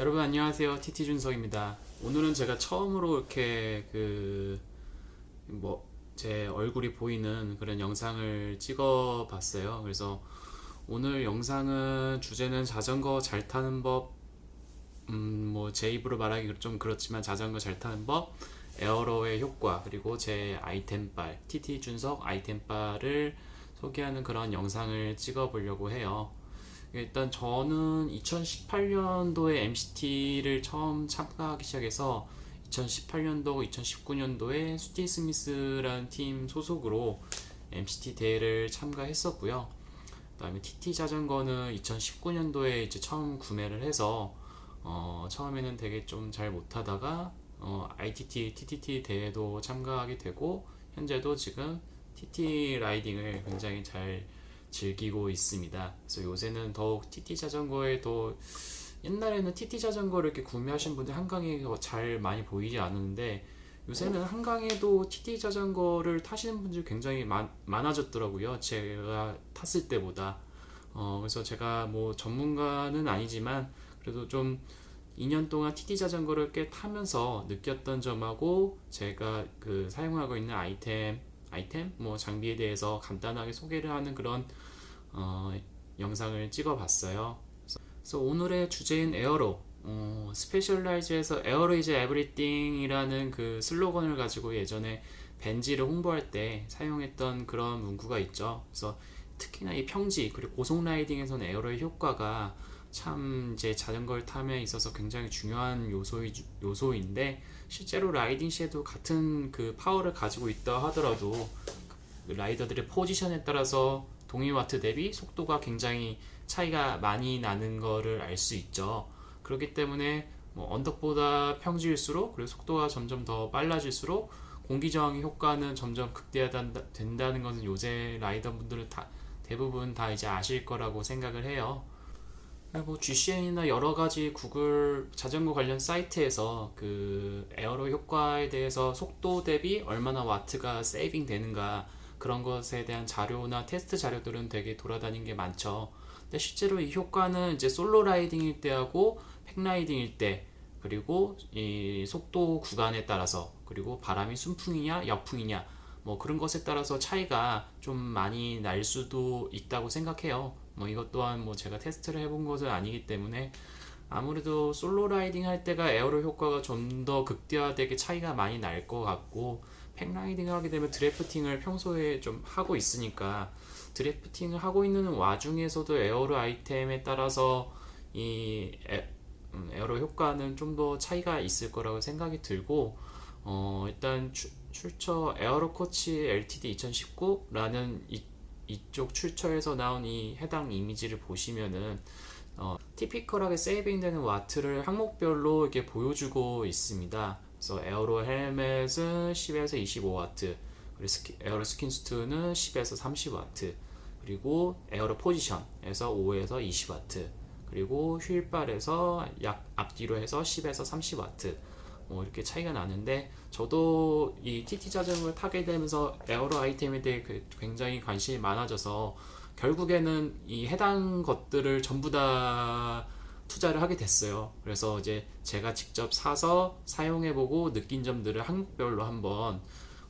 여러분 안녕하세요. TT 준석입니다. 오늘은 제가 처음으로 이렇게 그 뭐 제 얼굴이 보이는 그런 영상을 찍어 봤어요. 그래서 오늘 영상은 주제는 자전거 잘 타는 법 음, 뭐 제 입으로 말하기 좀 그렇지만 자전거 잘 타는 법, 에어로의 효과, 그리고 제 아이템빨, TT 준석 아이템빨을 소개하는 그런 영상을 찍어 보려고 해요. 일단 저는 2018년도에 MCT를 처음 참가하기 시작해서 2018년도, 2019년도에 수티 스미스라는 팀 소속으로 MCT 대회를 참가했었고요. 그다음에 TT 자전거는 2019년도에 이제 처음 구매를 해서 어, 처음에는 되게 좀 잘 못하다가 어, ITT, TTT 대회도 참가하게 되고 현재도 지금 TT 라이딩을 굉장히 잘 즐기고 있습니다. 그래서 요새는 더욱 TT 자전거에 더 옛날에는 TT 자전거를 이렇게 구매하신 분들 한강에 잘 많이 보이지 않았는데 요새는 한강에도 TT 자전거를 타시는 분들이 굉장히 많, 많아졌더라고요. 제가 탔을 때보다. 어, 그래서 제가 뭐 전문가는 아니지만 그래도 좀 2년 동안 TT 자전거를 꽤 타면서 느꼈던 점하고 제가 그 사용하고 있는 아이템, 아이템, 뭐 장비에 대해서 간단하게 소개를 하는 그런 어, 영상을 찍어봤어요. 그래서 오늘의 주제인 에어로, 어, 스페셜라이즈에서 에어로 이제 에브리띵이라는 그 슬로건을 가지고 예전에 벤지를 홍보할 때 사용했던 그런 문구가 있죠. 그래서 특히나 이 평지 그리고 고속 라이딩에서는 에어로의 효과가 참 이제 자전거를 탐에 있어서 굉장히 중요한 요소이, 요소인데 실제로 라이딩 시에도 같은 그 파워를 가지고 있다 하더라도 그 라이더들의 포지션에 따라서 동위 와트 대비 속도가 굉장히 차이가 많이 나는 거를 알 수 있죠. 그렇기 때문에 뭐 언덕보다 평지일수록 그리고 속도가 점점 더 빨라질수록 공기 저항의 효과는 점점 극대화된다는 것은 요새 라이더 분들은 다 대부분 다 이제 아실 거라고 생각을 해요. 뭐 GCN이나 여러 가지 구글 자전거 관련 사이트에서 그 에어로 효과에 대해서 속도 대비 얼마나 와트가 세이빙 되는가 그런 것에 대한 자료나 테스트 자료들은 되게 돌아다닌 게 많죠. 근데 실제로 이 효과는 이제 솔로 라이딩일 때하고 팩 라이딩일 때 그리고 이 속도 구간에 따라서 그리고 바람이 순풍이냐 역풍이냐 뭐 그런 것에 따라서 차이가 좀 많이 날 수도 있다고 생각해요. 뭐 이것 또한 뭐 제가 테스트를 해본 것은 아니기 때문에 아무래도 솔로 라이딩 할 때가 에어로 효과가 좀 더 극대화되게 차이가 많이 날 것 같고 팩 라이딩을 하게 되면 드래프팅을 평소에 좀 하고 있으니까 드래프팅을 하고 있는 와중에서도 에어로 아이템에 따라서 이 에, 음, 에어로 효과는 좀 더 차이가 있을 거라고 생각이 들고 어, 일단 추, 출처 에어로 코치 LTD 2019라는 이, 이쪽 출처에서 나온 이 해당 이미지를 보시면은 어, 티피컬하게 세이빙되는 와트를 항목별로 이렇게 보여주고 있습니다. 그래서 에어로 헬멧은 10에서 25와트, 그리고 스키, 에어로 스킨스투는 10에서 30와트, 그리고 에어로 포지션에서 5에서 20와트, 그리고 휠발에서 약 앞뒤로 해서 10에서 30와트. 뭐 이렇게 차이가 나는데 저도 이 TT 자전거를 타게 되면서 에어로 아이템에 대해 그 굉장히 관심이 많아져서 결국에는 이 해당 것들을 전부 다 투자를 하게 됐어요. 그래서 이제 제가 직접 사서 사용해보고 느낀 점들을 항목별로 한번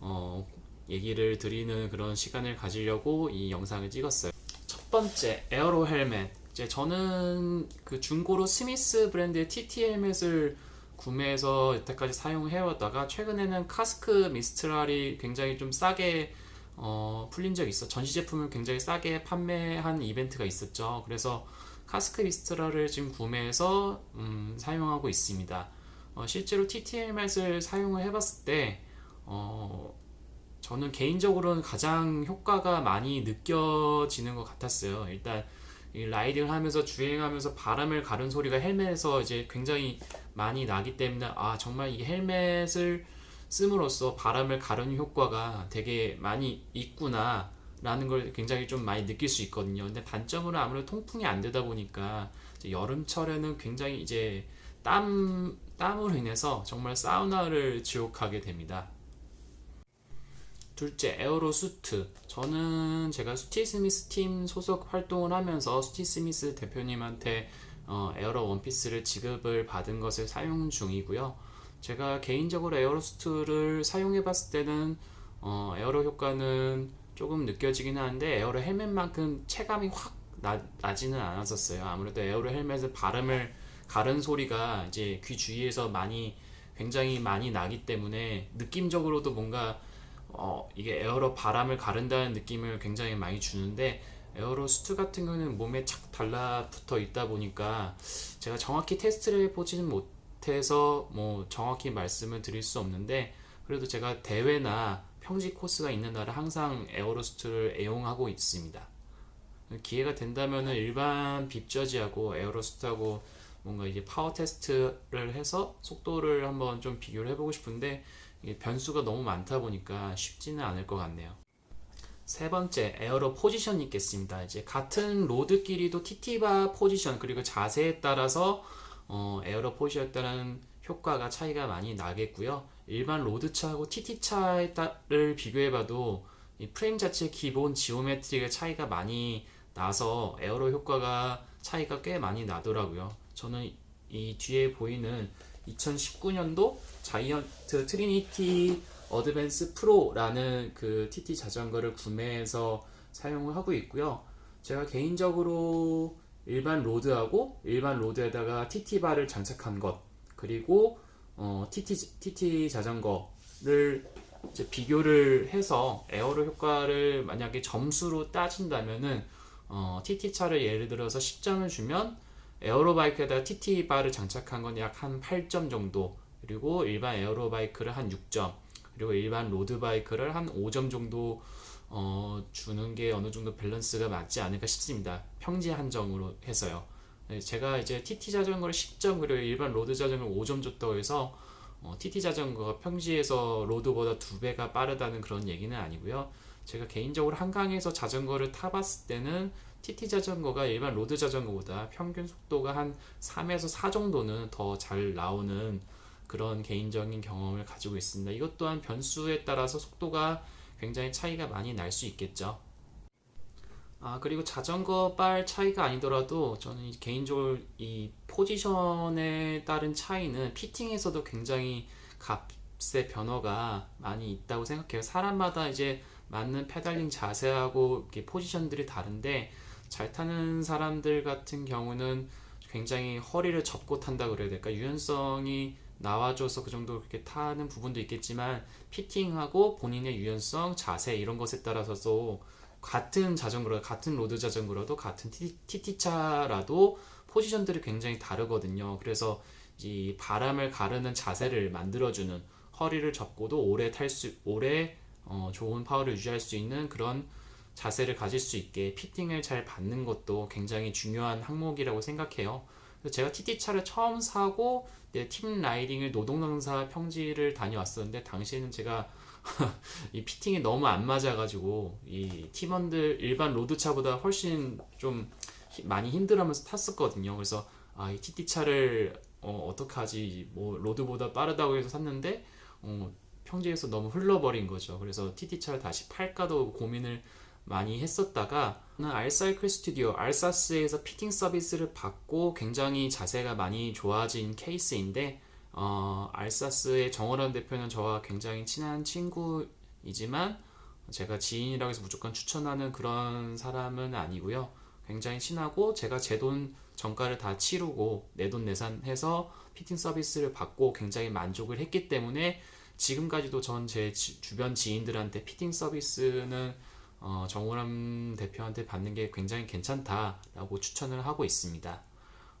어, 얘기를 드리는 그런 시간을 가지려고 이 영상을 찍었어요. 첫 번째 에어로 헬멧. 이제 저는 그 중고로 스미스 브랜드의 TT 헬멧을 구매해서 여태까지 사용해왔다가 최근에는 카스크 미스트랄이 굉장히 좀 싸게 어, 풀린 적이 있어. 전시 제품을 굉장히 싸게 판매한 이벤트가 있었죠. 그래서 카스크 미스트랄을 지금 구매해서 음, 사용하고 있습니다. 어, 실제로 TT 헬멧을 사용을 해봤을 때 어, 저는 개인적으로는 가장 효과가 많이 느껴지는 것 같았어요. 일단 이 라이딩을 하면서 주행하면서 바람을 가른 소리가 헬멧에서 이제 굉장히 많이 나기 때문에 아 정말 이 헬멧을 씀으로써 바람을 가르는 효과가 되게 많이 있구나 라는 걸 굉장히 좀 많이 느낄 수 있거든요. 근데 단점으로 아무래도 통풍이 안 되다 보니까 여름철에는 굉장히 이제 땀, 땀으로 인해서 정말 사우나를 지옥하게 됩니다. 둘째, 에어로 수트. 저는 제가 스티 스미스 팀 소속 활동을 하면서 스티 스미스 대표님한테 어, 에어로 원피스를 지급을 받은 것을 사용 중이고요. 제가 개인적으로 에어로스트를 사용해 봤을 때는 어, 에어로 효과는 조금 느껴지긴 하는데 에어로 헬멧만큼 체감이 확 나, 나지는 않았었어요. 아무래도 에어로 헬멧은 발음을 가른 소리가 이제 귀 주위에서 많이 굉장히 많이 나기 때문에 느낌적으로도 뭔가 어, 이게 에어로 바람을 가른다는 느낌을 굉장히 많이 주는데 에어로 수트 같은 경우는 몸에 착 달라붙어 있다 보니까 제가 정확히 테스트를 해보지는 못해서 뭐 정확히 말씀을 드릴 수 없는데 그래도 제가 대회나 평지 코스가 있는 날은 항상 에어로 수트를 애용하고 있습니다. 기회가 된다면은 일반 빕저지하고 에어로스트하고 뭔가 이제 파워 테스트를 해서 속도를 한번 좀 비교를 해보고 싶은데 변수가 너무 많다 보니까 쉽지는 않을 것 같네요. 세 번째 에어로 포지션이 있겠습니다. 이제 같은 로드 길이도 TT바 포지션 그리고 자세에 따라서 어, 에어로 포지션에 따른 효과가 차이가 많이 나겠고요. 일반 로드 차하고 TT 차를 비교해봐도 이 프레임 자체 기본 지오메트릭의 차이가 많이 나서 에어로 효과가 차이가 꽤 많이 나더라고요. 저는 이 뒤에 보이는 2019년도 자이언트 트리니티 어드밴스 프로라는 그 TT 자전거를 구매해서 사용을 하고 있고요. 제가 개인적으로 일반 로드하고 일반 로드에다가 TT 바를 장착한 것 그리고 어, TT TT 자전거를 비교를 해서 에어로 효과를 만약에 점수로 따진다면은 어, TT 차를 예를 들어서 10점을 주면 에어로 바이크에다가 TT 바를 장착한 건 약 한 8점 정도 그리고 일반 에어로바이크를 한 6점 그리고 일반 로드바이크를 한 5점 정도 어, 주는 게 어느 정도 밸런스가 맞지 않을까 싶습니다. 평지 한정으로 해서요. 네, 제가 이제 TT 자전거를 10점 그리고 일반 로드 자전거를 5점 줬다고 해서 어, TT 자전거가 평지에서 로드보다 두 배가 빠르다는 그런 얘기는 아니고요. 제가 개인적으로 한강에서 자전거를 타봤을 때는 TT 자전거가 일반 로드 자전거보다 평균 속도가 한 3에서 4 정도는 더 잘 나오는 그런 개인적인 경험을 가지고 있습니다. 이것 또한 변수에 따라서 속도가 굉장히 차이가 많이 날 수 있겠죠. 아, 그리고 자전거 빨 차이가 아니더라도 저는 개인적으로 이 포지션에 따른 차이는 피팅에서도 굉장히 값의 변화가 많이 있다고 생각해요. 사람마다 이제 맞는 페달링 자세하고 포지션들이 다른데 잘 타는 사람들 같은 경우는 굉장히 허리를 접고 탄다 그래야 될까 유연성이 나와줘서 그 정도 그렇게 타는 부분도 있겠지만 피팅하고 본인의 유연성 자세 이런 것에 따라서도 같은 자전거로 같은 로드 자전거라도 같은 TT 차라도 포지션들이 굉장히 다르거든요. 그래서 이 바람을 가르는 자세를 만들어주는 허리를 접고도 오래 탈 수 오래 어, 좋은 파워를 유지할 수 있는 그런 자세를 가질 수 있게 피팅을 잘 받는 것도 굉장히 중요한 항목이라고 생각해요. 제가 TT 차를 처음 사고 팀 라이딩을 노동강사 평지를 다녀왔었는데 당시에는 제가 이 피팅이 너무 안 맞아가지고 이 팀원들 일반 로드 차보다 훨씬 좀 많이 힘들어하면서 탔었거든요. 그래서 아, 이 TT 차를 어, 어떡하지? 뭐 로드보다 빠르다고 해서 샀는데 어, 평지에서 너무 흘러버린 거죠. 그래서 TT 차를 다시 팔까도 고민을 많이 했었다가 알사이클 스튜디오 알사스에서 피팅 서비스를 받고 굉장히 자세가 많이 좋아진 케이스인데 어, 알사스의 정원환 대표는 저와 굉장히 친한 친구이지만 제가 지인이라고 해서 무조건 추천하는 그런 사람은 아니고요. 굉장히 친하고 제가 제 돈 정가를 다 치르고 내 돈 내산해서 피팅 서비스를 받고 굉장히 만족을 했기 때문에 지금까지도 전 제 주변 지인들한테 피팅 서비스는 어, 정우람 대표한테 받는 게 굉장히 괜찮다라고 추천을 하고 있습니다.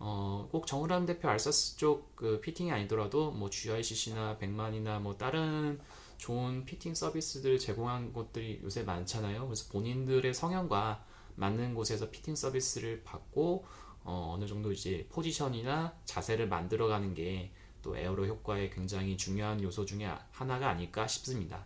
어, 꼭 정우람 대표 알사스 쪽 그 피팅이 아니더라도 뭐 GICC나 백만이나 뭐 다른 좋은 피팅 서비스들 제공한 곳들이 요새 많잖아요. 그래서 본인들의 성향과 맞는 곳에서 피팅 서비스를 받고 어, 어느 정도 이제 포지션이나 자세를 만들어가는 게 또 에어로 효과에 굉장히 중요한 요소 중에 하나가 아닐까 싶습니다.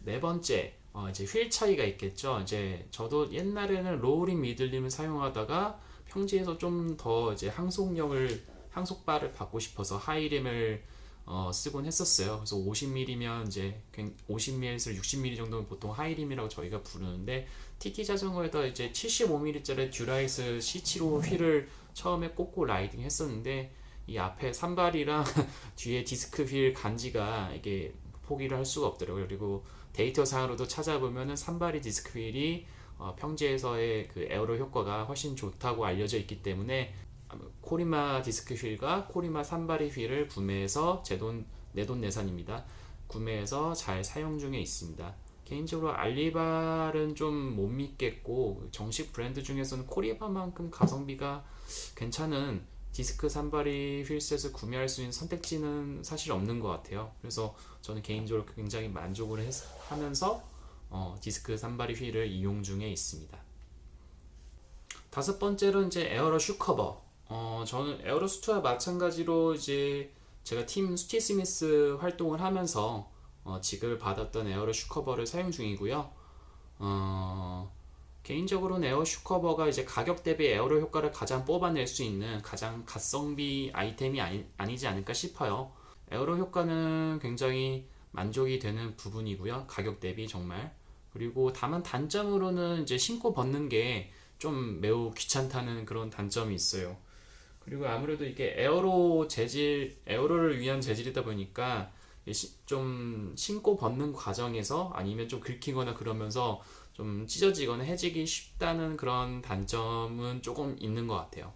네 번째, 어, 이제 휠 차이가 있겠죠. 이제 저도 옛날에는 로우링 미들림을 사용하다가 평지에서 좀 더 이제 항속력을 항속바를 받고 싶어서 하이림을 어, 쓰곤 했었어요. 그래서 50mm면 이제 50mm에서 60mm 정도는 보통 하이림이라고 저희가 부르는데 TT 자전거에다 이제 75mm짜리 듀라이스 C75 휠을 처음에 꽂고 라이딩 했었는데 이 앞에 산발이랑 뒤에 디스크 휠 간지가 이게 포기를 할 수가 없더라고요. 그리고 데이터 상으로도 찾아보면은 산발이 디스크 휠이 어, 평지에서의 그 에어로 효과가 훨씬 좋다고 알려져 있기 때문에 코리마 디스크 휠과 코리마 산발이 휠을 구매해서 제 돈 내돈 내산입니다. 구매해서 잘 사용 중에 있습니다. 개인적으로 알리발은 좀 못 믿겠고 정식 브랜드 중에서는 코리바만큼 가성비가 괜찮은 디스크 산발이 휠셋을 구매할 수 있는 선택지는 사실 없는 것 같아요. 그래서 저는 개인적으로 굉장히 만족을 했- 하면서 어, 디스크 산발이 휠을 이용 중에 있습니다. 다섯 번째로 이제 에어로 슈커버. 어, 저는 에어로 스투와 마찬가지로 이제 제가 팀 스티 스미스 활동을 하면서 어, 지급을 받았던 에어로 슈커버를 사용 중이고요. 어, 개인적으로는 에어 슈커버가 이제 가격 대비 에어로 효과를 가장 뽑아낼 수 있는 가장 가성비 아이템이 아니, 아니지 않을까 싶어요. 에어로 효과는 굉장히 만족이 되는 부분이고요. 가격 대비 정말. 그리고 다만 단점으로는 이제 신고 벗는 게 좀 매우 귀찮다는 그런 단점이 있어요. 그리고 아무래도 이게 에어로 재질, 에어로를 위한 재질이다 보니까 좀 신고 벗는 과정에서 아니면 좀 긁히거나 그러면서 좀 찢어지거나 해지기 쉽다는 그런 단점은 조금 있는 것 같아요.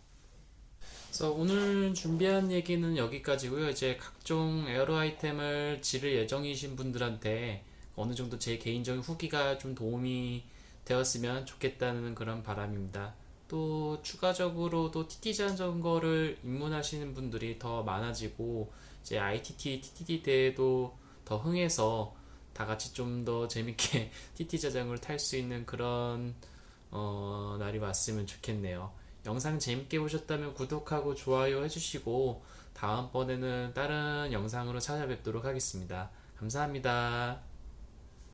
그래서 오늘 준비한 얘기는 여기까지고요. 이제 각종 에어로 아이템을 지를 예정이신 분들한테 어느 정도 제 개인적인 후기가 좀 도움이 되었으면 좋겠다는 그런 바람입니다. 또 추가적으로도 TT 자전거를 입문하시는 분들이 더 많아지고 이제 ITT, TTD 대회도 더 흥해서 다 같이 좀 더 재밌게 TT 자전거를 탈 수 있는 그런 어, 날이 왔으면 좋겠네요. 영상 재밌게 보셨다면 구독하고 좋아요 해주시고 다음번에는 다른 영상으로 찾아뵙도록 하겠습니다. 감사합니다.